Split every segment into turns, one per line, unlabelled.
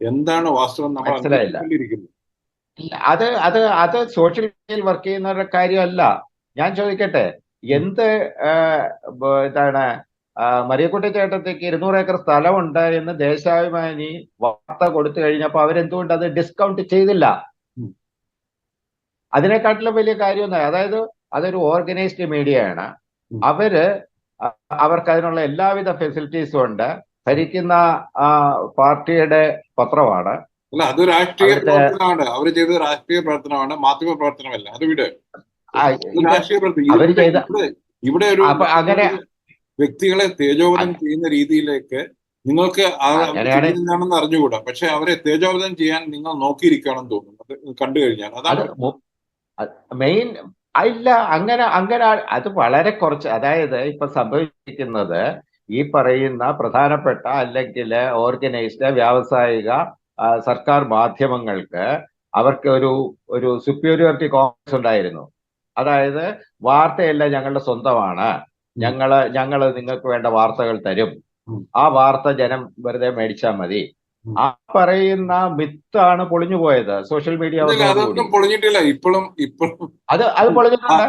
എന്താണ് വാസ്തവം നമ്മൾ
മനസ്സിലായില്ല. അത് അത് അത് സോഷ്യൽ മീഡിയയിൽ വർക്ക് ചെയ്യുന്നവരുടെ കാര്യമല്ല ഞാൻ ചോദിക്കട്ടെ എന്ത് ഇതാണ് ആ, മറിയക്കുട്ടി ചേട്ടത്തേക്ക് ഇരുന്നൂറ് ഏക്കർ സ്ഥലമുണ്ട് എന്ന് ദേശാഭിമാനി വാർത്ത കൊടുത്തു കഴിഞ്ഞപ്പോൾ അവരെന്തുകൊണ്ട് അത് ഡിസ്കൗണ്ട് ചെയ്തില്ല. അതിനെക്കാട്ടിലും വലിയ കാര്യമൊന്നും അതായത് അതൊരു ഓർഗനൈസ്ഡ് മീഡിയയാണ്. അവർ അവർക്ക് അതിനുള്ള എല്ലാവിധ ഫെസിലിറ്റീസും ഉണ്ട് ഭരിക്കുന്ന ആ, പാർട്ടിയുടെ പത്രമാണ്.
അല്ല അത് രാഷ്ട്രീയ പ്രവർത്തനമാണ്. അവർ ചെയ്തത് രാഷ്ട്രീയ പ്രവർത്തനമാണ് മാധ്യമ പ്രവർത്തനമല്ല. അത് വിട്. രാഷ്ട്രീയ പ്രവർത്തനം. ഇവിടെ- ഒരു
അങ്ങനെ
വ്യക്തികളെ തേജോവധം ചെയ്യുന്ന രീതിയിലേക്ക് നിങ്ങൾക്ക് എന്താണെന്ന് അറിഞ്ഞുകൂടാ. പക്ഷെ അവരെ തേജോവധം ചെയ്യാൻ നിങ്ങൾ നോക്കിയിരിക്കണം തോന്നുന്നു. കണ്ടു കഴിഞ്ഞാൽ അതാണ്
മെയിൻ ഇല്ല അങ്ങനെ അങ്ങനെ അത് വളരെ കുറച്ച് അതായത് ഇപ്പൊ സംഭവിച്ചിരിക്കുന്നത് ഈ പറയുന്ന പ്രധാനപ്പെട്ട അല്ലെങ്കിൽ ഓർഗനൈസ്ഡ് വ്യാവസായിക സർക്കാർ മാധ്യമങ്ങൾക്ക് അവർക്ക് ഒരു ഒരു സുപ്പീരിയോറിറ്റി കോൺഗ്രസ് ഉണ്ടായിരുന്നു. അതായത് വാർത്തയെല്ലാം ഞങ്ങളുടെ സ്വന്തമാണ്. ഞങ്ങൾ ഞങ്ങൾ നിങ്ങൾക്ക് വേണ്ട വാർത്തകൾ തരും. ആ വാർത്ത ജനം വെറുതെ മേടിച്ചാൽ മതി. ആ പറയുന്ന മിത്താണ് പൊളിഞ്ഞു പോയത്. സോഷ്യൽ മീഡിയ
പൊളിഞ്ഞിട്ടില്ല. ഇപ്പോഴും ഇപ്പോഴും.
അത് അത് പൊളിഞ്ഞിട്ടുണ്ട്.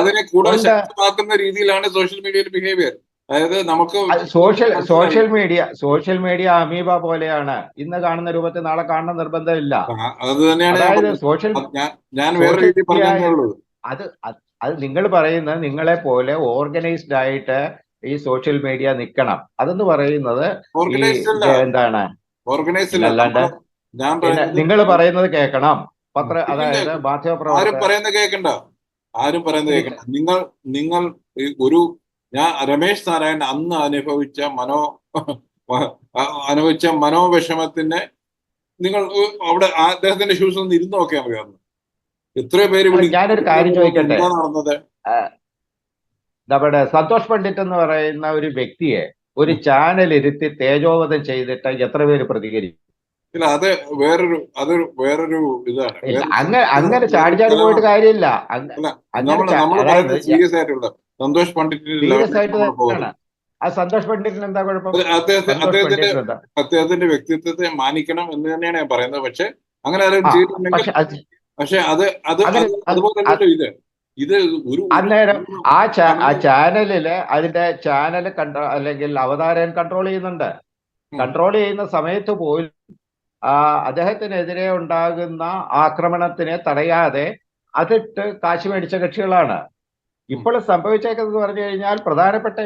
അതിനെ കൂടുതൽ. ശക്തമാക്കുന്ന രീതിയിലാണ് സോഷ്യൽ മീഡിയയുടെ ബിഹേവിയർ അതായത് നമുക്ക്
social social media social media amoeba പോലെയാണ്. ഇന്ന് കാണുന്ന രൂപത്തിൽ നാളെ കാണുന്ന നിർബന്ധമില്ല.
അത് തന്നെയാണ്.
സോഷ്യൽ
അത് ഞാൻ വേറെ
അത് അത് നിങ്ങൾ പറയുന്നത് നിങ്ങളെ പോലെ ഓർഗനൈസ്ഡ് ആയിട്ട് ഈ സോഷ്യൽ മീഡിയ നിൽക്കണം അതെന്ന് പറയുന്നത് എന്താണ്? അല്ലാണ്ട് നിങ്ങൾ പറയുന്നത് കേൾക്കണം. പത്ര അതായത് മാധ്യമ
ആരും
പ്രവർത്തകർ
പറയുന്നത് കേൾക്കണ്ട. ആരും പറയുന്നത്. കേൾക്കണ്ട. നിങ്ങൾ നിങ്ങൾ ഒരു ഞാൻ രമേശ് നാരായണൻ അന്ന് അനുഭവിച്ച മനോ അനുഭവിച്ച മനോവിഷമത്തിന് നിങ്ങൾ അവിടെ അദ്ദേഹത്തിന്റെ ഷൂസ് ഒന്ന് ഇരുന്ന് നോക്കിയാൽ മതി അന്ന്. എത്രയോ പേര്
ഞാനൊരു കാര്യം ചോദിക്കട്ടെ?
നടന്നത്?
നമ്മുടെ സന്തോഷ് പണ്ഡിറ്റ് എന്ന് പറയുന്ന ഒരു വ്യക്തിയെ ഒരു ചാനൽ ഇരുത്തി തേജോവധം ചെയ്തിട്ട് എത്ര പേര് പ്രതികരിക്കും?
ഇല്ല അത് വേറൊരു അതൊരു വേറൊരു ഇതാണ്.
അങ്ങനെ അങ്ങനെ ചാടി ചാടി പോയിട്ട് കാര്യമില്ല.
സീരിയസ് ആയിട്ടുള്ള സന്തോഷ് പണ്ഡിറ്റിന്റെ
ആ സന്തോഷ് പണ്ഡിറ്റിന് എന്താ കുഴപ്പം?
അദ്ദേഹത്തിന്റെ അദ്ദേഹത്തിന്റെ വ്യക്തിത്വത്തെ മാനിക്കണം എന്ന് തന്നെയാണ് ഞാൻ പറയുന്നത്. പക്ഷെ അങ്ങനെ ആരും ചെയ്തിട്ടുണ്ടെങ്കിൽ
പക്ഷെ അത്
അത് അതുപോലെ ഇത്? ഇത് ഒരു
അന്നേരം ആ ആ ചാനലിൽ അതിന്റെ ചാനൽ കണ്ട്രോ അല്ലെങ്കിൽ അവതാരൻ കൺട്രോൾ ചെയ്യുന്നുണ്ട്. കൺട്രോൾ ചെയ്യുന്ന സമയത്ത് പോലും ആ അദ്ദേഹത്തിനെതിരെ ഉണ്ടാകുന്ന ആക്രമണത്തിനെ തടയാതെ അതിട്ട് കാശ് മേടിച്ച കക്ഷികളാണ്. ഇപ്പോൾ സംഭവിച്ചേക്കുന്നത് പറഞ്ഞു കഴിഞ്ഞാൽ പ്രധാനപ്പെട്ട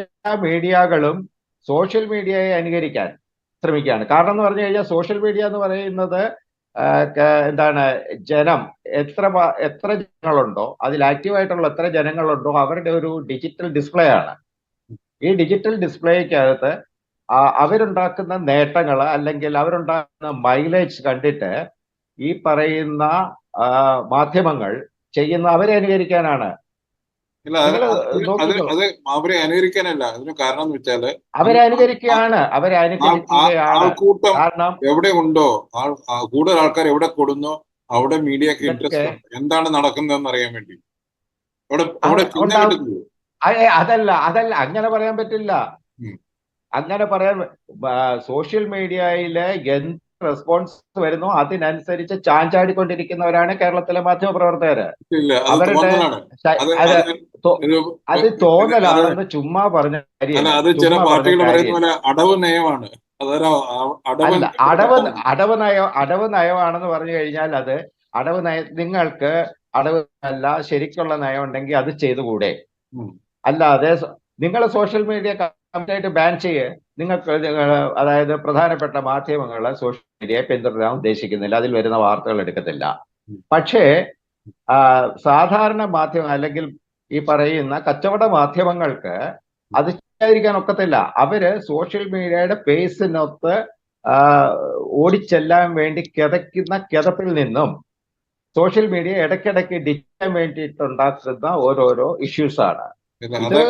മീഡിയകളും സോഷ്യൽ മീഡിയയെ അനുകരിക്കാൻ ശ്രമിക്കുകയാണ്. കാരണം എന്ന് പറഞ്ഞു കഴിഞ്ഞാൽ സോഷ്യൽ മീഡിയ എന്ന് പറയുന്നത് എന്താണ് ജനം എത്ര എത്ര ജനങ്ങളുണ്ടോ അതിൽ ആക്റ്റീവായിട്ടുള്ള എത്ര ജനങ്ങളുണ്ടോ അവരുടെ ഒരു ഡിജിറ്റൽ ഡിസ്പ്ലേ ആണ്. ഈ ഡിജിറ്റൽ ഡിസ്പ്ലേക്കകത്ത് അവരുണ്ടാക്കുന്ന നേട്ടങ്ങൾ അല്ലെങ്കിൽ അവരുണ്ടാക്കുന്ന മൈലേജ് കണ്ടിട്ട് ഈ പറയുന്ന മാധ്യമങ്ങൾ ചെയ്യുന്ന അവരെ അനുകരിക്കാനാണ്
ഇല്ല അത് അവരെ അനുകരിക്കാനല്ല. അതിന് കാരണം എന്ന് വെച്ചാൽ
അവരെ അനുകരിക്കുകയാണ്. അവരെ
ആ- ആ-
അനുകരിക്കുകയാണ്. കാരണം
എവിടെ ഉണ്ടോ കൂടുതൽ ആൾക്കാർ എവിടെ കൊടുന്നോ അവിടെ മീഡിയക്ക് ഇൻട്രസ്റ്റ് എന്താണ് നടക്കുന്നതെന്ന് അറിയാൻ വേണ്ടി. അവിടെ അവിടെ
അതല്ല അതല്ല അങ്ങനെ പറയാൻ പറ്റില്ല. അങ്ങനെ പറയാൻ സോഷ്യൽ മീഡിയയിലെ എന്ത് റെസ്പോൺസ് വരുന്നു. അതിനനുസരിച്ച് ചാഞ്ചാടിക്കൊണ്ടിരിക്കുന്നവരാണ് കേരളത്തിലെ മാധ്യമ
പ്രവർത്തകർ
അവരുടെ
തോന്നലാണ്. അത്
തോന്നലാണെന്ന് ചുമ്മാ പറഞ്ഞ കാര്യം.
അടവ് നയമാണ്. അടവ്
അല്ല അടവ് അടവ് നയം അടവ് നയമാണെന്ന് പറഞ്ഞു കഴിഞ്ഞാൽ അത് അടവ് നയ നിങ്ങൾക്ക് അടവ് അല്ല ശരിക്കുള്ള നയം ഉണ്ടെങ്കിൽ അത് ചെയ്തുകൂടെ. അല്ലാതെ നിങ്ങൾ സോഷ്യൽ മീഡിയ കംപ്ലീറ്റ് ബാൻ ചെയ്യേ. നിങ്ങൾക്ക് അതായത് പ്രധാനപ്പെട്ട മാധ്യമങ്ങൾ സോഷ്യൽ മീഡിയയെ പിന്തുടരാൻ ഉദ്ദേശിക്കുന്നില്ല. അതിൽ വരുന്ന വാർത്തകൾ എടുക്കത്തില്ല. പക്ഷേ സാധാരണ മാധ്യമം അല്ലെങ്കിൽ ഈ പറയുന്ന കച്ചവട മാധ്യമങ്ങൾക്ക് അത് ചെയ്യാതിരിക്കാൻ ഒക്കത്തില്ല. അവർ സോഷ്യൽ മീഡിയയുടെ പേസിനൊത്ത് ഓടിച്ചെല്ലാൻ വേണ്ടി കിതയ്ക്കുന്ന കിതപ്പിൽ നിന്നും സോഷ്യൽ മീഡിയ ഇടയ്ക്കിടയ്ക്ക് ഡിറ്റാൻ വേണ്ടിയിട്ടുണ്ടാക്കുന്ന ഓരോരോ ഇഷ്യൂസ് അവിടെ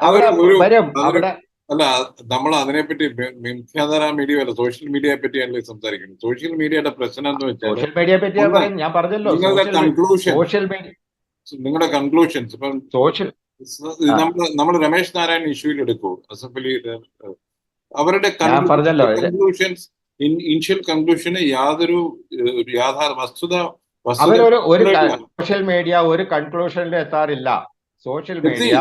അവിടെ വരും. അവിടെ
അല്ല നമ്മൾ അതിനെപ്പറ്റി മി- മുഖ്യധാര മീഡിയ അല്ല സോഷ്യൽ മീഡിയയെ പറ്റിയാണല്ലോ സംസാരിക്കുന്നത് സോഷ്യൽ മീഡിയയുടെ പ്രശ്നം എന്ന് വെച്ചാൽ
സോഷ്യൽ മീഡിയയെ പറ്റി ഞാൻ പറഞ്ഞല്ലോ
നിങ്ങളുടെ കൺക്ലൂഷൻ
സോഷ്യൽ മീഡിയ
നിങ്ങളുടെ കൺക്ലൂഷൻസ് ഇപ്പം
സോഷ്യൽ
നമ്മൾ നമ്മൾ രമേശ് നാരായൺ ഇഷ്യൂയിൽ എടുക്കൂ. അസംബ്ലി അവരുടെ കൺക്ലൂഷൻസ് ഇനിഷ്യൽ കൺക്ലൂഷന് യാതൊരു യാഥാർത്ഥ വസ്തുത വസ്തുത
അവരൊരു ഒരു സോഷ്യൽ മീഡിയ ഒരു കൺക്ലൂഷനിൽ എത്താറില്ല. സോഷ്യൽ മീഡിയ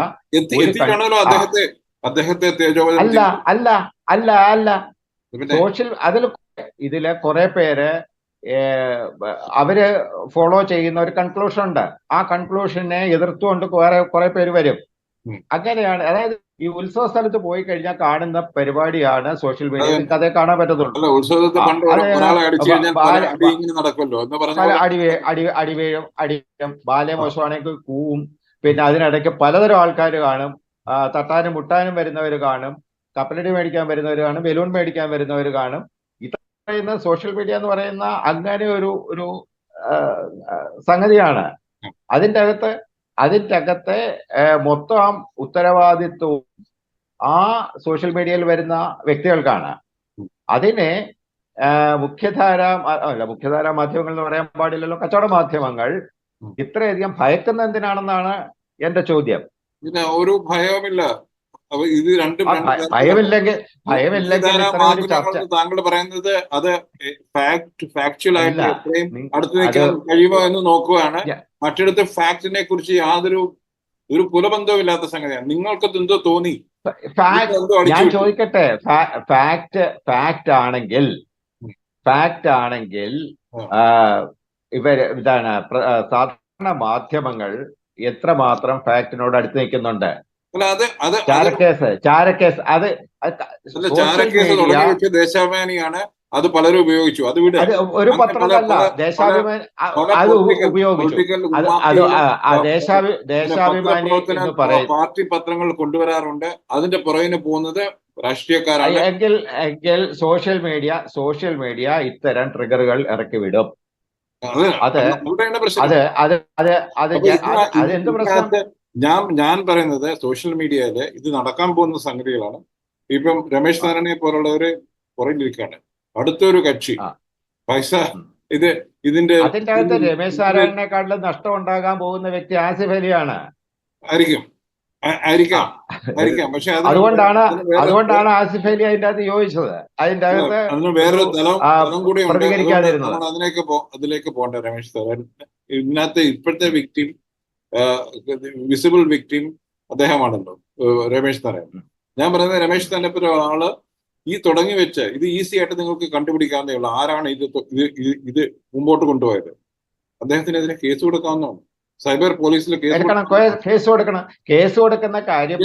അദ്ദേഹത്തെ അദ്ദേഹത്തെ
അല്ല അല്ല അല്ല അല്ല. സോഷ്യൽ അതിൽ ഇതിൽ കുറെ പേര് അവർ ഫോളോ ചെയ്യുന്ന ഒരു കൺക്ലൂഷൻ ഉണ്ട്. ആ കൺക്ലൂഷനെ എതിർത്തുകൊണ്ട് കുറെ കുറെ പേര് വരും. അങ്ങനെയാണ്. അതായത് ഈ ഉത്സവ സ്ഥലത്ത് പോയി കഴിഞ്ഞാൽ കാണുന്ന പരിപാടിയാണ് സോഷ്യൽ മീഡിയ
അതെ.
നിങ്ങൾക്ക് അതേ കാണാൻ പറ്റത്തുള്ളൂ.
അടി
അടി അടി അടി വീഴും അടി വീഴും കൂവും പിന്നെ അതിനിടയ്ക്ക് പലതരം ആൾക്കാർ കാണും. തട്ടാനും മുട്ടാനും വരുന്നവർ കാണും. കപ്പലടി മേടിക്കാൻ വരുന്നവർ കാണും. ബലൂൺ മേടിക്കാൻ വരുന്നവർ കാണും. ഇത് പറയുന്ന സോഷ്യൽ മീഡിയ എന്ന് പറയുന്ന അങ്ങനെ ഒരു ഒരു സംഗതിയാണ്. അതിന്റെ അകത്ത് അതിന്റെ അകത്തെ മൊത്തം ഉത്തരവാദിത്വവും ആ സോഷ്യൽ മീഡിയയിൽ വരുന്ന വ്യക്തികൾക്കാണ്. അതിനെ മുഖ്യധാര അല്ല മുഖ്യധാര മാധ്യമങ്ങൾ എന്ന് പറയാൻ പാടില്ലല്ലോ. കച്ചവട മാധ്യമങ്ങൾ. ഇത്രയധികം ഭയക്കുന്ന എന്തിനാണെന്നാണ് എന്റെ ചോദ്യം.
പിന്നെ ഒരു ഭയവുമില്ല. അപ്പൊ ഇത് രണ്ടും
ഭയമില്ലെങ്കിൽ ഭയമില്ലെങ്കിൽ
താങ്കൾ പറയുന്നത് അത് ഫാക്ട് ഫാക്ച്വൽ ആയിട്ട്. എത്രയും അടുത്ത് നിൽക്കാൻ കഴിയുമോ എന്ന് നോക്കുകയാണ് മറ്റിടത്ത് ഫാക്ടിനെ കുറിച്ച് യാതൊരു ഒരു പുലബന്ധവുമില്ലാത്ത സംഗതിയാണ്. നിങ്ങൾക്ക് എന്തോ തോന്നി?
ഫാക്ട് ഞാൻ ചോദിക്കട്ടെ. ഫാക്ട് ഫാക്ട് ആണെങ്കിൽ. ഫാക്ട് ആണെങ്കിൽ ഇവർ ഇതാണ് സാധാരണ മാധ്യമങ്ങൾ എത്രമാത്രം ഫാക്ടിനോട് അടുത്ത് നിൽക്കുന്നുണ്ട്? ചാരക്കേസ് ചാരക്കേസ് അത് അത്
അല്ല ചാരക്കേസ് തുടങ്ങി വെച്ച ദേശാഭിമാനിയാണ് അത് പലരും ഉപയോഗിച്ചു. അത് വിട്
ഒരു പത്രമല്ല ദേശാഭിമാനി അത് ഉപ- ഉപയോഗിച്ചു. ദേശാഭിമാനി
പാർട്ടി പത്രങ്ങൾ കൊണ്ടുവരാറുണ്ട്. അതിന്റെ പുറകിന് പോകുന്നത് രാഷ്ട്രീയക്കാരാണ്.
എങ്കിൽ എങ്കിൽ സോഷ്യൽ മീഡിയ സോഷ്യൽ മീഡിയ ഇത്തരം ട്രിഗറുകൾ ഇറക്കി വിടും
അത്
അത്
അവിടെയാണ് പ്രശ്നം.
അത് അത് അത് അത്
അപ്പൊ
ജ-
ഇതിന-
അത് അത് എന്ത് പ്രശ്നം?
ഞാൻ ഞാൻ പറയുന്നത് സോഷ്യൽ മീഡിയയിൽ ഇത് നടക്കാൻ പോകുന്ന സംഗതികളാണ്. ഇപ്പം രമേശ് നാരായണനെ പോലുള്ളവര് പുറകിലിരിക്കാണ് അടുത്തൊരു കക്ഷി. പൈസ ഇത് ഇതിന്റെ
അതിന്റെ അകത്ത് രമേശ് നാരായണനെക്കാട്ടിലും നഷ്ടം ഉണ്ടാകാൻ പോകുന്ന വ്യക്തി ആസിഫ് അലിയാണ്.
ആയിരിക്കും. ആയിരിക്കാം. ആയിരിക്കാം. പക്ഷെ അതിന്
അതുകൊണ്ടാണ് അതുകൊണ്ടാണ് ആസിഫ് അലി അതിന്റെ അകത്ത് യോജിച്ചത് അതിന്റെ അകത്ത്
അതിന് വേറൊരു തലം കൂടി
പ്രതികരിക്കാതിരുന്നത്.
അതിലേക്ക് പോ അതിലേക്ക് പോകണ്ട രമേശ് സാർ ഇതിനകത്ത് ഇപ്പോഴത്തെ വിക്ടിം വിസിബിൾ വിക്ടിം അദ്ദേഹമാണല്ലോ രമേശ് നാരായണൻ ഞാൻ പറയുന്നത് രമേശ് തന്നെ ഒരാൾ ആൾ ഈ തുടങ്ങി വെച്ച് ഇത് ഈസി ആയിട്ട് നിങ്ങൾക്ക് കണ്ടുപിടിക്കാവുന്നേ ഉള്ളൂ. ആരാണ് ഇത് ഇത് ഇത് ഇത് മുമ്പോട്ട് കൊണ്ടുപോയത്? അദ്ദേഹത്തിനെതിരെ കേസ് കൊടുക്കാവുന്നതാണ്. സൈബർ പോലീസിൽ കേസ്
എടുക്കണം കേസ് കൊടുക്കണം. കേസ് കൊടുക്കുന്ന കാര്യം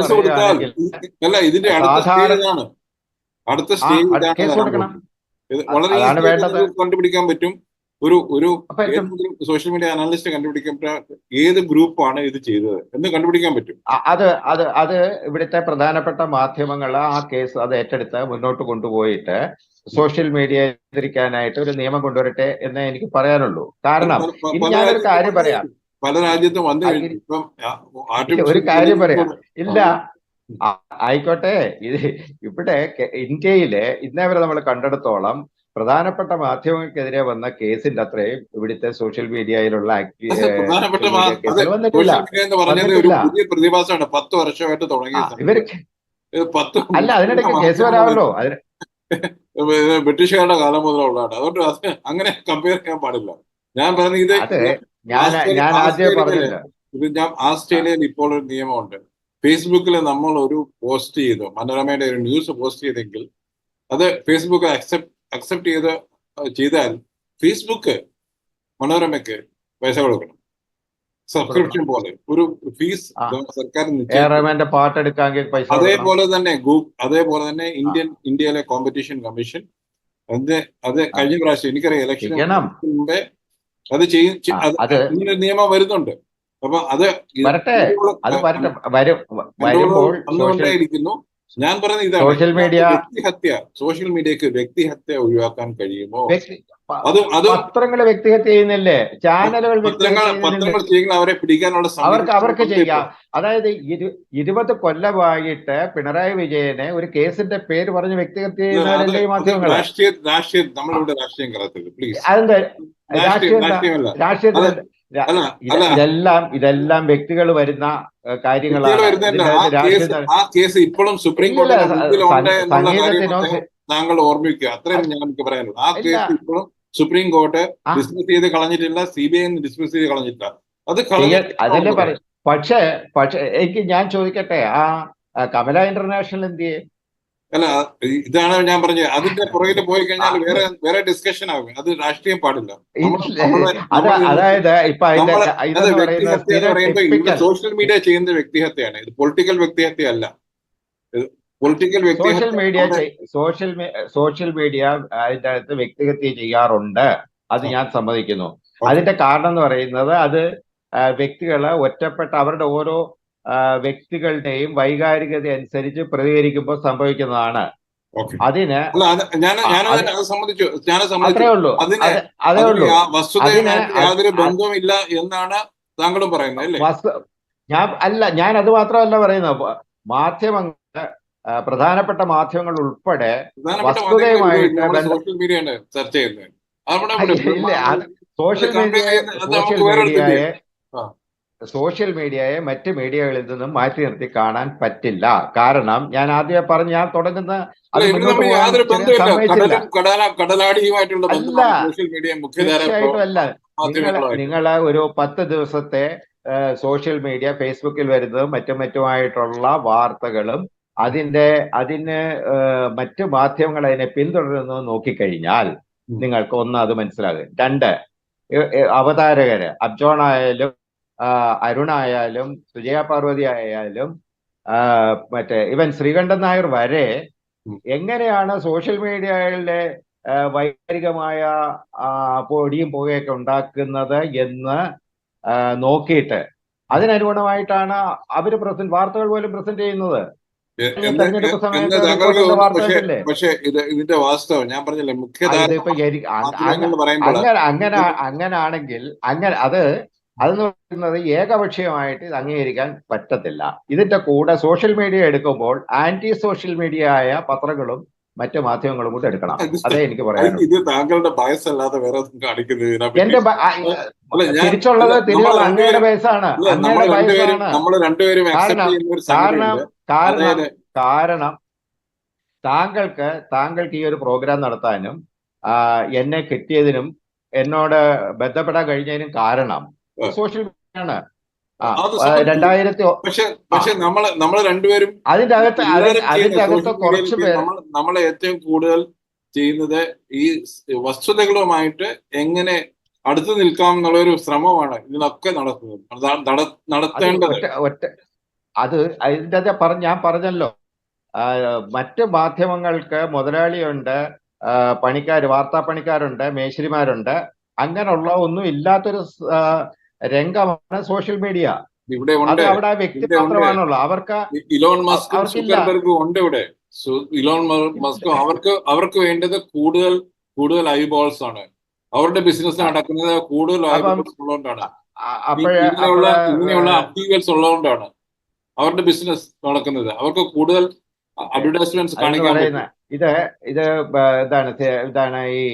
അല്ല ഇതിന്റെ അടുത്ത സ്റ്റേജ്
വേണ്ടത്.
കണ്ടുപിടിക്കാൻ പറ്റും. ഒരു ഒരു സോഷ്യൽ മീഡിയ അനാലിസ്റ്റ് കണ്ടുപിടിക്കാൻ ഏത് ഗ്രൂപ്പാണ് ഇത് ചെയ്തത് എന്ന് കണ്ടുപിടിക്കാൻ പറ്റും.
അത് അത് അത് ഇവിടുത്തെ പ്രധാനപ്പെട്ട മാധ്യമങ്ങൾ ആ കേസ് അത് ഏറ്റെടുത്ത് മുന്നോട്ട് കൊണ്ടുപോയിട്ട് സോഷ്യൽ മീഡിയ എതിരിക്കാനായിട്ട് ഒരു നിയമം കൊണ്ടുവരട്ടെ എന്നേ എനിക്ക് പറയാനുള്ളൂ. കാരണം ഇനി ഞാനൊരു കാര്യം പറയാം.
പല രാജ്യത്തും വന്നു
ആ,
കഴിഞ്ഞു.
ഇനി-
ഇപ്പം ആ,
ഒരു കാര്യം പറയാം. ഇല്ല. ആയിക്കോട്ടെ. ഇത് ഇവിടെ ഇന്ത്യയിലെ ഇന്നേ വരെ നമ്മൾ കണ്ടെടുത്തോളം പ്രധാനപ്പെട്ട മാധ്യമങ്ങൾക്കെതിരെ വന്ന കേസിന്റെ അത്രയും ഇവിടുത്തെ സോഷ്യൽ മീഡിയയിലുള്ള
പറഞ്ഞത് പ്രതിഭാസമാണ്. പത്ത് വർഷമായിട്ട്
ഇവർക്ക് അല്ല അതിനിടയ്ക്ക് കേസ് വരാമല്ലോ. അതിന്
ബ്രിട്ടീഷുകാരുടെ കാലം മുതലുള്ളതാണ്. അതുകൊണ്ട് അങ്ങനെ കമ്പയർ ചെയ്യാൻ പാടില്ല. ഞാൻ പറഞ്ഞ ഇത്
അത് ഞാൻ ഞാൻ ആദ്യം പറഞ്ഞില്ല.
ഇത് ഞാൻ ആസ്ട്രേലിയയിൽ ഇപ്പോൾ ഒരു നിയമമുണ്ട്. ഫേസ്ബുക്കിൽ നമ്മൾ ഒരു പോസ്റ്റ് ചെയ്തു മനോരമയുടെ ഒരു ന്യൂസ് പോസ്റ്റ് ചെയ്തെങ്കിൽ അത് ഫേസ്ബുക്ക് അക്സെപ്റ്റ് അക്സെപ്റ്റ് ചെയ്ത് ചെയ്താൽ ഫേസ്ബുക്ക് മനോരമയ്ക്ക് പൈസ കൊടുക്കണം. സബ്സ്ക്രിപ്ഷൻ പോലെ. ഒരു ഫീസ്. സർക്കാർ
പൈസ
അതേപോലെ തന്നെ അതേപോലെ തന്നെ ഇന്ത്യൻ ഇന്ത്യയിലെ കോമ്പറ്റീഷൻ കമ്മീഷൻ അത് അത് കഴിഞ്ഞ പ്രാവശ്യം എനിക്കറിയാം ഇലക്ഷൻ മുമ്പേ അത് ചെയ്യും നിയമം വരുന്നുണ്ട്. അപ്പൊ അത്
വരട്ടെ അത് വരട്ടെ. വരും. വരുമ്പോൾ
വന്നുകൊണ്ടേയിരിക്കുന്നു. ഞാൻ പറയുന്നത് ഇതാണ്.
സോഷ്യൽ മീഡിയ
വ്യക്തിഹത്യ സോഷ്യൽ മീഡിയക്ക് വ്യക്തിഹത്യ ഒഴിവാക്കാൻ കഴിയുമോ?
പത്രങ്ങൾ വ്യക്തിഹത്യ ചെയ്യുന്നില്ലേ? ചാനലുകൾ
പത്രങ്ങൾ അവരെ പിടിക്കാനുള്ള
അവർക്ക് അവർക്ക് ചെയ്യാം. അതായത് ഇരു ഇരുപത് കൊല്ലമായിട്ട് പിണറായി വിജയനെ ഒരു കേസിന്റെ പേര് പറഞ്ഞ് വ്യക്തിഹത്യ ചെയ്യുന്നവരല്ലേ ഈ മാധ്യമങ്ങൾ രാഷ്ട്രീയത്തിൽ ഇതെല്ലാം ഇതെല്ലാം വ്യക്തികൾ വരുന്ന കാര്യങ്ങളാണ്.
ഇപ്പോഴും സുപ്രീം താങ്കൾ ഓർമ്മിക്കുക. അത്രയും ഞാൻ പറയാനുള്ളൂ. ആ കേസ് ഇപ്പോഴും സുപ്രീം കോർട്ട് ഡിസ്മിസ് ചെയ്ത് കളഞ്ഞിട്ടില്ല സി ബി ഐ ഡിസ്മിസ് ചെയ്ത് കളഞ്ഞിട്ടില്ല. അത്
അതല്ലേ പറയും പക്ഷേ പക്ഷേ എനിക്ക് ഞാൻ ചോദിക്കട്ടെ ആ കമല ഇന്റർനാഷണൽ എന്ത്
അല്ല ഇതാണ് ഞാൻ പറഞ്ഞത്. അതിന്റെ പുറകിൽ പോയി കഴിഞ്ഞാൽ വേറെ വേറെ ഡിസ്കഷൻ ആകും അത് രാഷ്ട്രീയം പാടില്ല.
അതായത് ഇപ്പൊ
സോഷ്യൽ മീഡിയ ചെയ്യുന്ന വ്യക്തിഹത്യയാണ്. ഇത് പൊളിറ്റിക്കൽ വ്യക്തിഹത്യ അല്ല political
social media social social media അതിന്റെ അകത്ത് വ്യക്തിഹത്യ ചെയ്യാറുണ്ട്. അത് ഞാൻ സമ്മതിക്കുന്നു. അതിന്റെ കാരണം എന്ന് പറയുന്നത് അത് വ്യക്തികളെ ഒറ്റപ്പെട്ട അവരുടെ ഓരോ വ്യക്തികളുടെയും വൈകാരികത അനുസരിച്ച് പ്രതികരിക്കുമ്പോൾ സംഭവിക്കുന്നതാണ്. അതിന്
സമ്മതിച്ചു
അത്രേ ഉള്ളൂ. അതേ ഉള്ളൂ.
യാതൊരു ബന്ധവുമില്ല എന്നാണ് താങ്കളും പറയുന്നത്
ഞാൻ അല്ല ഞാൻ അത് മാത്രമല്ല പറയുന്നത്. മാധ്യമങ്ങൾ പ്രധാനപ്പെട്ട മാധ്യമങ്ങൾ ഉൾപ്പെടെ വസ്തുതയുമായിട്ട്
സോഷ്യൽ ചർച്ച ചെയ്യുന്നത്.
മീഡിയയെ സോഷ്യൽ മീഡിയയെ മറ്റ് മീഡിയകളിൽ നിന്നും മാറ്റി നിർത്തി കാണാൻ പറ്റില്ല. കാരണം ഞാൻ ആദ്യം പറഞ്ഞ് ഞാൻ തുടങ്ങുന്ന തീർച്ചയായിട്ടും അല്ല. നിങ്ങൾ ഒരു പത്ത് ദിവസത്തെ സോഷ്യൽ മീഡിയ ഫേസ്ബുക്കിൽ വരുന്നതും മറ്റും മറ്റുമായിട്ടുള്ള വാർത്തകളും അതിന്റെ അതിന് മറ്റ് മാധ്യമങ്ങൾ അതിനെ പിന്തുടരുന്നത് നോക്കിക്കഴിഞ്ഞാൽ. നിങ്ങൾക്ക് ഒന്ന് അത് മനസ്സിലാകും. രണ്ട് അവതാരകര് അബ്ജോൺ ആയാലും അരുൺ ആയാലും സുജയ പാർവതി ആയാലും മറ്റേ ഇവൻ ശ്രീകണ്ഠൻ നായർ വരെ എങ്ങനെയാണ് സോഷ്യൽ മീഡിയയിലെ വൈകാരികമായ പൊടിയും പുകയൊക്കെ ഉണ്ടാക്കുന്നത് എന്ന് നോക്കിയിട്ട് അതിനനുഗുണമായിട്ടാണ് അവർ പ്രസന്റ് വാർത്തകൾ പോലും പ്രസന്റ് ചെയ്യുന്നത്.
പക്ഷെ ഇത് ഇതിന്റെ വാസ്തവം ഞാൻ പറഞ്ഞില്ലേ മുഖ്യധാര
അങ്ങനെ അങ്ങനാണെങ്കിൽ അങ്ങനെ അത് അതെന്ന് പറയുന്നത് ഏകപക്ഷീയമായിട്ട് ഇത് അംഗീകരിക്കാൻ പറ്റത്തില്ല. ഇതിന്റെ കൂടെ സോഷ്യൽ മീഡിയ എടുക്കുമ്പോൾ ആന്റി സോഷ്യൽ മീഡിയ ആയ പത്രങ്ങളും മറ്റു മാധ്യമങ്ങളും കൂടെ എടുക്കണം. അതേ എനിക്ക് പറയാം
ഇത് താങ്കളുടെ ബയസ് അല്ലാതെ വേറെ കാണിക്കുന്നത്
എന്റെ തിരിച്ചുള്ളത് തിരിച്ചുള്ള അങ്ങയുടെ
നമ്മൾ
അങ്ങയുടെ
ഒരു
കാരണം കാരണം കാരണം താങ്കൾക്ക് താങ്കൾക്ക് ഈ ഒരു പ്രോഗ്രാം നടത്താനും എന്നെ കിട്ടിയതിനും എന്നോട് ബന്ധപ്പെടാൻ കഴിഞ്ഞതിനും കാരണം സോഷ്യൽ മീഡിയ ആണ്. രണ്ടായിരത്തി
പക്ഷെ പക്ഷെ നമ്മൾ നമ്മൾ രണ്ടുപേരും
അതിന്റെ അകത്ത് അതിന്റെ അകത്ത് കുറച്ച് പേര്
നമ്മൾ ഏറ്റവും കൂടുതൽ ചെയ്യുന്നത് ഈ വസ്തുതകളുമായിട്ട് എങ്ങനെ അടുത്ത് നിൽക്കാം എന്നുള്ള ഒരു ശ്രമമാണ് ഇതിനൊക്കെ നടത്തുന്നത്. നടത്തേണ്ടത്.
ഒറ്റ അത് അതിന്റെ അതെ പറഞ്ഞ ഞാൻ പറഞ്ഞല്ലോ. മറ്റ് മാധ്യമങ്ങൾക്ക് മുതലാളിയുണ്ട് പണിക്കാർ വാർത്താ പണിക്കാരുണ്ട് മേശരിമാരുണ്ട്. അങ്ങനെയുള്ള ഒന്നും ഇല്ലാത്തൊരു രംഗമാണ് സോഷ്യൽ മീഡിയ.
ഇവിടെ ഉണ്ട്.
അവിടെ വ്യക്തി
ഇവിടെ
അവർക്ക്
ഇലോൺ മസ്ക് ഉണ്ട് ഇവിടെ. ഇലോൺ മസ്കും അവർക്ക് അവർക്ക് വേണ്ടത് കൂടുതൽ കൂടുതൽ ഐബോൾസ് ആണ്. അവരുടെ ബിസിനസ് നടക്കുന്നത് കൂടുതൽ ഐബോൾസ് ഉള്ളതുകൊണ്ടാണ്. ഇങ്ങനെയുള്ള ഇങ്ങനെയുള്ള അപ്റ്റീവൽസ് ഉള്ളതുകൊണ്ടാണ് അവരുടെ ബിസിനസ് നടക്കുന്നത്. അവർക്ക് കൂടുതൽ
അഡ്വർടൈസ്മെന്റ്
കാണിക്കാൻ
ഇത് ഇത് ഇതാണ് ഇതാണ് ഈ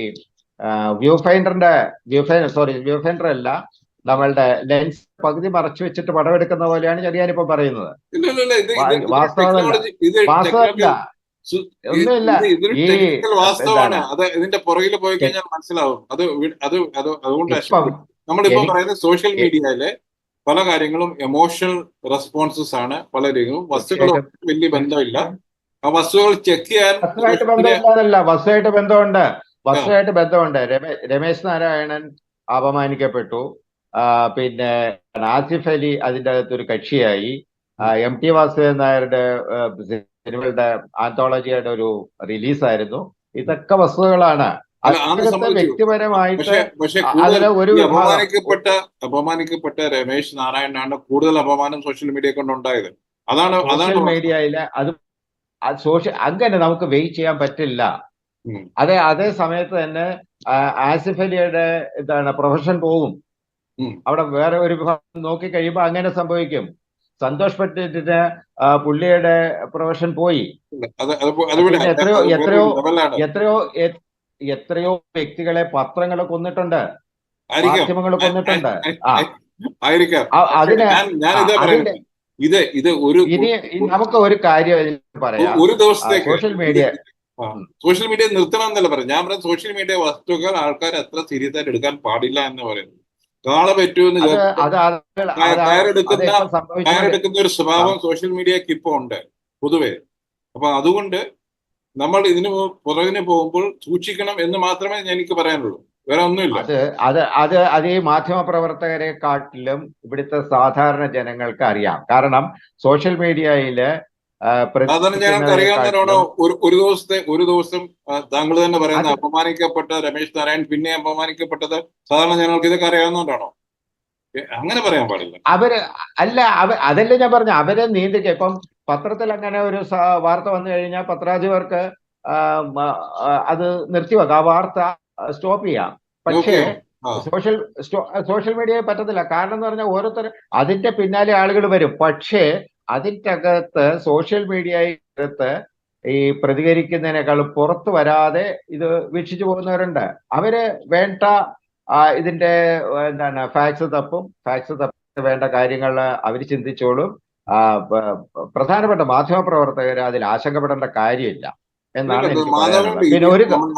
view ഫൈൻഡറിന്റെ view finder sorry view finder അല്ല നമ്മളുടെ ലെൻസ് പകുതി മറച്ചു വെച്ചിട്ട് പടമെടുക്കുന്ന പോലെയാണ് ചെറിയാനിപ്പോ പറയുന്നത്. വാസ്തവമല്ല. ഒന്നുമില്ല. ഈ
വാസ്തവമാണ്. അത് ഇതിന്റെ പുറകിൽ പോയി കഴിഞ്ഞാൽ മനസ്സിലാവും. അത് അത് അത് അതുകൊണ്ട്
ഇപ്പം
നമ്മളിപ്പോ പറയുന്നത് സോഷ്യൽ മീഡിയയിലെ പല കാര്യങ്ങളും എമോഷണൽ റെസ്പോൺസസ് ആണ് പലരെയും വസ്തുക്കളും വലിയ ബന്ധമില്ല. ആ വസ്തുക്കൾ ചെക്ക് ചെയ്യാൻ
വസ്തുവായിട്ട് ബന്ധമുണ്ട്. വസ്തുവായിട്ട് ബന്ധമുണ്ട്. രമേ രമേശ് നാരായണൻ അപമാനിക്കപ്പെട്ടു. പിന്നെ ആസിഫ് അലി അതിന്റെ അകത്തൊരു കക്ഷിയായി. എം ടി വാസുദേവൻ നായരുടെ സിനിമകളുടെ ആന്തോളജിയുടെ ഒരു റിലീസായിരുന്നു. ഇതൊക്കെ വസ്തുതകളാണ്. വ്യക്തിപരമായിട്ട് അതിലെ ഒരു
അപമാനിക്കപ്പെട്ട അപമാനിക്കപ്പെട്ട രമേശ് നാരായണനാണ് കൂടുതൽ അപമാനം സോഷ്യൽ മീഡിയ കൊണ്ടുണ്ടായത്. അതാണ് അതാണ്
സോഷ്യൽ മീഡിയയിലെ അത് സോഷ്യൽ അങ്ങനെ നമുക്ക് വെയിറ്റ് ചെയ്യാൻ പറ്റില്ല. അതെ അതേ സമയത്ത് തന്നെ ആസിഫ് അലിയുടെ എന്താണ് പ്രൊഫഷൻ പോകും. അവിടെ വേറെ ഒരു വിഭാഗം നോക്കി കഴിയുമ്പോൾ അങ്ങനെ സംഭവിക്കും. സന്തോഷ് പട്ടേലിന് ആ, പുള്ളിയുടെ പ്രൊഫഷൻ പോയി. എത്രയോ എത്രയോ എത്രയോ എത്രയോ വ്യക്തികളെ പത്രങ്ങൾ കൊന്നിട്ടുണ്ട്. മാധ്യമങ്ങൾ കൊന്നിട്ടുണ്ട്. അതിന്
ഇതാ ഇത് ഒരു
ഇനി നമുക്ക് ഒരു കാര്യം പറയാം.
ഒരു ദിവസത്തേക്ക്
സോഷ്യൽ മീഡിയ.
സോഷ്യൽ മീഡിയ നിർത്തണം എന്നല്ല പറയാം ഞാൻ പറഞ്ഞ സോഷ്യൽ മീഡിയ വസ്തുക്കൾ ആൾക്കാർ അത്ര സീരിയസ് ആയിട്ട് എടുക്കാൻ പാടില്ല എന്ന് പറയുന്നു കാള കയർ- കയറെടുക്കുന്ന- കയറെടുക്കുന്ന ഒരു സ്വഭാവം സോഷ്യൽ മീഡിയക്ക് ഇപ്പൊ ഉണ്ട് പൊതുവെ. അപ്പൊ അതുകൊണ്ട് നമ്മൾ ഇതിന് പുറകിന് പോകുമ്പോൾ സൂക്ഷിക്കണം എന്ന് മാത്രമേ എനിക്ക് പറയാനുള്ളൂ. വേറെ ഒന്നുമില്ല.
അത് അത് അത് അത് ഈ മാധ്യമ പ്രവർത്തകരെക്കാട്ടിലും ഇവിടുത്തെ സാധാരണ ജനങ്ങൾക്ക് അറിയാം. കാരണം സോഷ്യൽ
മീഡിയയിൽ
പ്രതികരിക്കുന്നതിനെക്കാട്ടിലും
ഒരു ഒരു ദിവസത്തെ ഒരു ദിവസം താങ്കൾ തന്നെ
പറയുന്നത്
അപമാനിക്കപ്പെട്ട രമേശ് നാരായൺ പിന്നെ അപമാനിക്കപ്പെട്ടത് സാധാരണ ജനങ്ങൾക്ക് ഇതൊക്കെ അറിയാവുന്നതുകൊണ്ടാണോ അങ്ങനെ പറയാൻ പാടില്ല.
അവർ അല്ല അവ അതല്ലേ ഞാൻ പറഞ്ഞു അവരെ നീന്തിക്ക ഇപ്പം പത്രത്തിൽ അങ്ങനെ ഒരു വാർത്ത വന്നു കഴിഞ്ഞാൽ പത്രാധിപർക്ക് അത് നിർത്തിവെക്കാം. ആ വാർത്ത സ്റ്റോപ്പ് ചെയ്യാം. പക്ഷേ സോഷ്യൽ സോഷ്യൽ മീഡിയയിൽ പറ്റത്തില്ല. കാരണം എന്ന് പറഞ്ഞാൽ ഓരോരുത്തർ അതിന്റെ പിന്നാലെ ആളുകൾ വരും. പക്ഷേ അതിന്റെ അകത്ത് സോഷ്യൽ മീഡിയയ്ക്കകത്ത് ഈ പ്രതികരിക്കുന്നതിനേക്കാൾ പുറത്തു വരാതെ ഇത് വീക്ഷിച്ചു പോകുന്നവരുണ്ട്. അവർ വേണ്ട ഇതിന്റെ എന്താണ് ഫാക്സ് തപ്പും ഫാക്സ് തപ്പ വേണ്ട കാര്യങ്ങൾ അവർ ചിന്തിച്ചോളും. പ്രധാനപ്പെട്ട മാധ്യമ പ്രവർത്തകർ അതിൽ ആശങ്കപ്പെടേണ്ട കാര്യമില്ല എന്നാണ്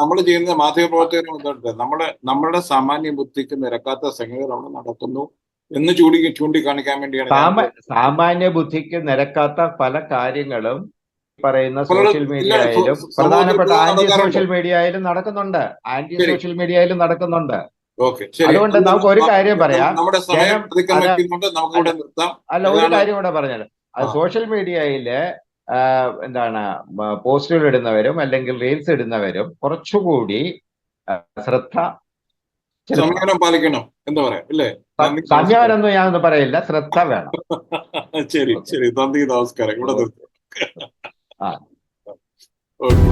നമ്മൾ ചെയ്യുന്ന മാധ്യമ പ്രവർത്തകർ നമ്മുടെ നമ്മുടെ സാമാന്യ ബുദ്ധിക്ക് നിരക്കാത്ത സംഗതികൾ അവിടെ നടക്കുന്നു. എന്ന് ചൂടി ചൂണ്ടിക്കാണിക്കാൻ വേണ്ടിയാണ്
സാമാന്യ ബുദ്ധിക്ക് നിരക്കാത്ത പല കാര്യങ്ങളും പറയുന്ന സോഷ്യൽ
മീഡിയ
മീഡിയയിലും പ്രധാനപ്പെട്ട ആന്റി സോഷ്യൽ മീഡിയ ആയാലും നടക്കുന്നുണ്ട്. ആന്റി സോഷ്യൽ മീഡിയ
ആയാലും നടക്കുന്നുണ്ട്.
അതുകൊണ്ട് നമുക്ക് ഒരു കാര്യം പറയാം. അല്ല ഒരു കാര്യം കൂടെ
ആ.
സോഷ്യൽ മീഡിയയിൽ എന്താണ് പോസ്റ്റുകൾ ഇടുന്നവരും അല്ലെങ്കിൽ റീൽസ് ഇടുന്നവരും കുറച്ചുകൂടി ശ്രദ്ധ.
സംയമനം പാലിക്കണം. എന്ന് പറയാ അല്ലേ.
സംയമനമൊന്നും ഞാനൊന്നും പറയില്ല ശ്രദ്ധ വേണം.
ശരി ശരി. നന്ദി നമസ്കാരം. ഇവിടെ നിർത്തി.
ആ.
ഓക്കെ.